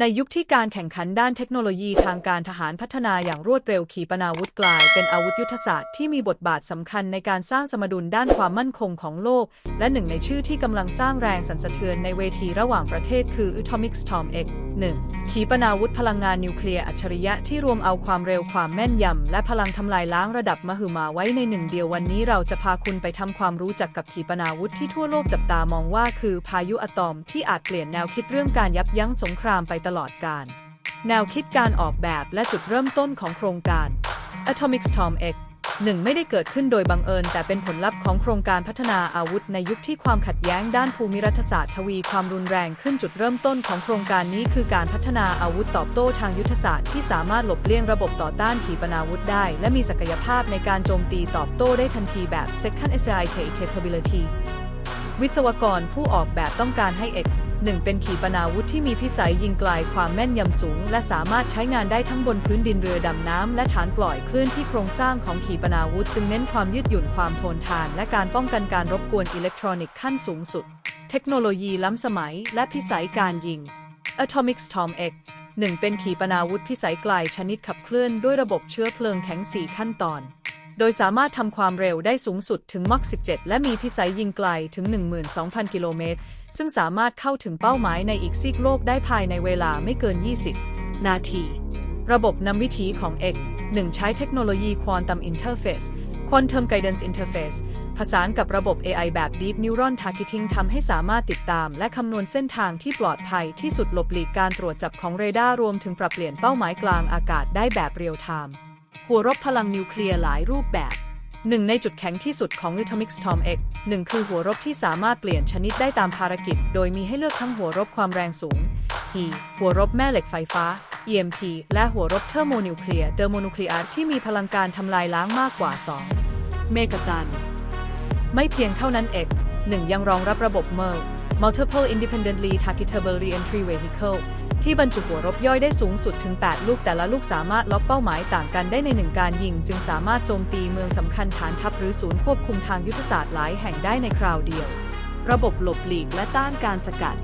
ในยุคที่การแข่งขันด้านเทคโนโลยีทางการทหารพัฒนาอย่างรวดเร็วขีปนาวุธกลาย เป็นอาวุธยุทธศาสตร์ที่มีบทบาทสำคัญในการสร้างสมดุลด้านความมั่นคงของโลก และหนึ่งในชื่อที่กำลังสร้างแรงสั่นสะเทือนในเวทีระหว่างประเทศคือ Atomic Storm X 1 ขีปนาวุธพลังงานนิวเคลียร์อัจฉริยะที่รวมเอาความเร็วความแม่นยำ และพลังทำลายล้างระดับมหึมาไว้ในหนึ่งเดียววันนี้เราจะพาคุณไปทำความรู้จักกับขีปนาวุธที่ทั่วโลกจับตามองว่าคือพายุอะตอมที่อาจเปลี่ยนแนวคิดเรื่องการยับยั้งสงครามไปตลอดกาลแนวคิดการออกแบบและจุดเริ่มต้นของโครงการ Atomic Storm X หนึ่งไม่ได้เกิดขึ้นโดยบังเอิญ แต่เป็นผลลัพธ์ของโครงการพัฒนาอาวุธในยุคที่ความขัดแย้งด้านภูมิรัฐศาสตร์ทวีความรุนแรงขึ้นจุดเริ่มต้นของโครงการนี้คือการพัฒนาอาวุธตอบโต้ทางยุทธศาสตร์ที่สามารถหลบเลี่ยงระบบต่อต้านขีปนาวุธได้ และมีศักยภาพในการโจมตีตอบโต้ได้ทันทีแบบ Second SIK Capability วิศวกรผู้ออกแบบต้องการให้ X หนึ่งเป็นขีปนาวุธที่มีพิสัยยิงไกลความแม่นยำสูง และสามารถใช้งานได้ทั้งบนพื้นดินเรือดำน้ำและฐานปล่อยคลื่นที่โครงสร้างของขีปนาวุธจึงเน้นความยืดหยุ่นความทนทาน และการป้องกันการรบกวนอิเล็กทรอนิกส์ขั้นสูงสุด เทคโนโลยีล้ำสมัย และพิสัยการยิง Atomic Storm X หนึ่งเป็นขีปนาวุธพิสัยไกลชนิดขับเคลื่อนด้วยระบบเชื้อเพลิงแข็ง 4 ขั้นตอน โดยสามารถทำความเร็วได้สูงสุดถึงม a 17 และมีพิสัยยิงไกลถึง 12,000 กิโลเมตร ซึ่งสามารถเข้าถึงเป้าหมายในอีกซีกโลกได้ภายในเวลาไม่เกิน 20 นาที ระบบนำวิถีของ X 1 ใช้เทคโนโลยี Quantum Interface Quantum Guidance Interface ผสานกับระบบ AI แบบ Deep Neuron Targeting ทำให้สามารถติดตาม และคำนวณเส้นทางที่ปลอดภัยที่สุดหลบหลีกการตรวจจับของเรดาร์รวมถึงปรับเปลี่ยนเป้าหมายกลางอากาศได้แบบเรียลไทม์ หัวรบพลังนิวเคลียร์หลายรูปแบบ หนึ่งในจุดแข็งที่สุดของ Atomic Storm X หนึ่งคือหัวรบที่สามารถเปลี่ยนชนิดได้ตามภารกิจ โดยมีให้เลือกทั้งหัวรบความแรงสูง He หัวรบแม่เหล็กไฟฟ้า EMP และหัวรบเทอร์โมนิวเคลียร์เดอร์โมนูคลียร์ที่มีพลังการทำลายล้างมากกว่า 2 เมกะตัน ไม่เพียงเท่านั้นเอกหนึ่งยังรองรับระบบ MER Multiple Independently Targetable Reentry Vehicle ที่บรรจุหัวรบย่อยได้สูงสุดถึง 8 ลูกแต่ละลูกสามารถล็อกเป้าหมายต่างกันได้ในหนึ่งการยิง จึงสามารถโจมตีเมืองสำคัญฐานทัพหรือศูนย์ควบคุมทางยุทธศาสตร์หลายแห่งได้ในคราวเดียว ระบบหลบหลีกและต้านการสกัด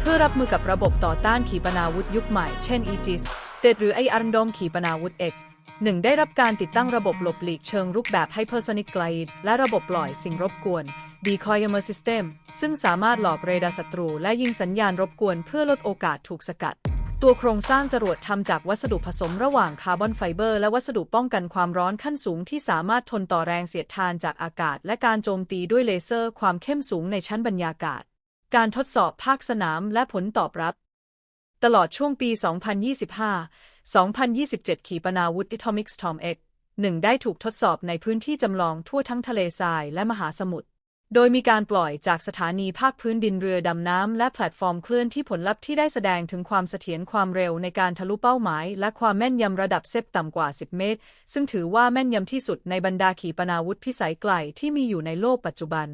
เพื่อรับมือกับระบบต่อต้านขีปนาวุธยุคใหม่ เช่น EGIS เตดหรือไออาร์ดอมขีปนาวุธเอก หนึ่งได้รับการติดตั้งระบบหลบหลีกเชิงรุกแบบ Hypersonic Glide และระบบปล่อยสิ่งรบกวน Decoy Armor System ซึ่งสามารถหลอกเรดาร์ศัตรู และยิงสัญญาณรบกวนเพื่อลดโอกาสถูกสกัด ตัวโครงสร้างจรวดทำจากวัสดุผสมระหว่างคาร์บอนไฟเบอร์และวัสดุป้องกันความร้อนขั้นสูงที่สามารถทนต่อแรงเสียดทานจากอากาศ และการโจมตีด้วยเลเซอร์ความเข้มสูงในชั้นบรรยากาศ การทดสอบภาคสนามและผลตอบรับตลอดช่วงปี 2025 2,027 ขีปนาวุธ Atomic Storm X หนึ่งได้ถูกทดสอบในพื้นที่จำลองทั่วทั้งทะเลทรายและมหาสมุทร โดยมีการปล่อยจากสถานีภาคพื้นดินเรือดำน้ำ และแพลตฟอร์มเคลื่อนที่ผลลัพธ์ที่ได้แสดงถึงความเสถียรความเร็วในการทะลุเป้าหมาย และความแม่นยำระดับเซฟต่ำกว่า 10 เมตร ซึ่งถือว่าแม่นยำที่สุดในบรรดาขีปนาวุธพิสัยไกลที่มีอยู่ในโลกปัจจุบัน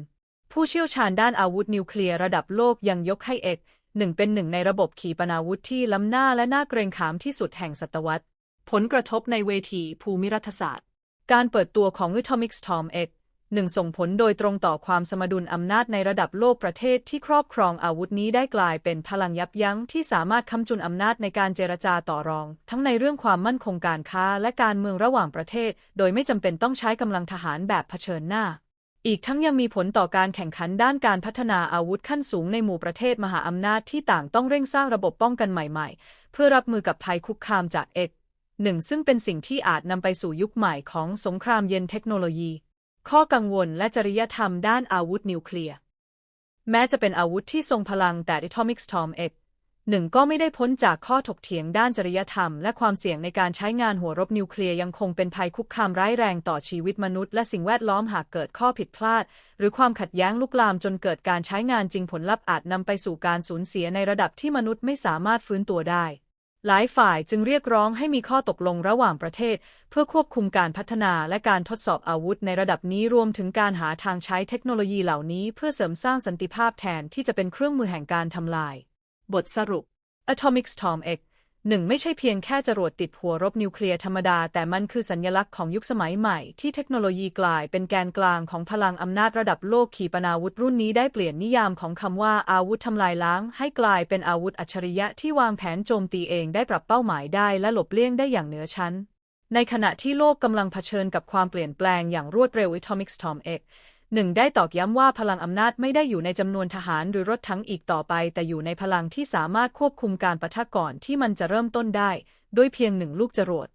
ผู้เชี่ยวชาญด้านอาวุธนิวเคลียร์ระดับโลกยังยกให้เอก หนึ่งเป็นหนึ่งในระบบขีปนาวุธที่ล้ำหน้าและน่าเกรงขามที่สุดแห่งศตวรรษ ผลกระทบในเวทีภูมิรัฐศาสตร์ การเปิดตัวของ Atomic Storm X หนึ่งส่งผลโดยตรงต่อความสมดุลอำนาจในระดับโลกประเทศที่ครอบครองอาวุธนี้ได้กลายเป็นพลังยับยั้งที่สามารถค้ำจุนอำนาจในการเจรจาต่อรอง ทั้งในเรื่องความมั่นคงการค้าและการเมืองระหว่างประเทศ โดยไม่จำเป็นต้องใช้กำลังทหารแบบเผชิญหน้า อีกทั้งยังมีผลต่อการแข่งขันด้านการพัฒนาอาวุธขั้นสูงในหมู่ประเทศมหาอำนาจที่ต่างต้องเร่งสร้างระบบป้องกันใหม่ๆ เพื่อรับมือกับภัยคุกคามจากเอกหนึ่งซึ่งเป็นสิ่งที่อาจนำไปสู่ยุคใหม่ของสงครามเย็นเทคโนโลยี ข้อกังวลและจริยธรรมด้านอาวุธนิวเคลียร์ แม้จะเป็นอาวุธที่ทรงพลังแต่ Atomic Storm X หนึ่งก็ไม่ได้พ้นจากข้อถกเถียงด้านจริยธรรม และความเสี่ยงในการใช้งานหัวรบนิวเคลียร์ยังคงเป็นภัยคุกคามร้ายแรงต่อชีวิตมนุษย์และสิ่งแวดล้อมหากเกิดข้อผิดพลาด หรือความขัดแย้งลุกลามจนเกิดการใช้งานจริงผลลัพธ์อาจนำไปสู่การสูญเสียในระดับที่มนุษย์ไม่สามารถฟื้นตัวได้ หลายฝ่ายจึงเรียกร้องให้มีข้อตกลงระหว่างประเทศ เพื่อควบคุมการพัฒนาและการทดสอบอาวุธในระดับนี้รวมถึงการหาทางใช้เทคโนโลยีเหล่านี้ เพื่อเสริมสร้างสันติภาพแทนที่จะเป็นเครื่องมือแห่งการทำลาย บทสรุป Atomic Storm X หนึ่งไม่ใช่เพียงแค่จรวดติดหัวรบนิวเคลียร์ธรรมดา แต่มันคือสัญลักษณ์ของยุคสมัยใหม่ ที่เทคโนโลยีกลายเป็นแกนกลางของพลังอำนาจระดับโลกขีปนาวุธรุ่นนี้ได้เปลี่ยนนิยามของคำว่าอาวุธทำลายล้าง ให้กลายเป็นอาวุธอัจฉริยะที่วางแผนโจมตีเองได้ปรับเป้าหมายได้และหลบเลี่ยงได้อย่างเหนือชั้น ในขณะที่โลกกำลังเผชิญกับความเปลี่ยนแปลงอย่างรวดเร็ว Atomic Storm X หนึ่งได้ตอกย้ำว่าพลังอำนาจไม่ได้อยู่ในจำนวนทหารหรือรถทั้งอีกต่อไป แต่อยู่ในพลังที่สามารถควบคุมการปะทะก่อนที่มันจะเริ่มต้นได้ ด้วยเพียงหนึ่งลูกจรวด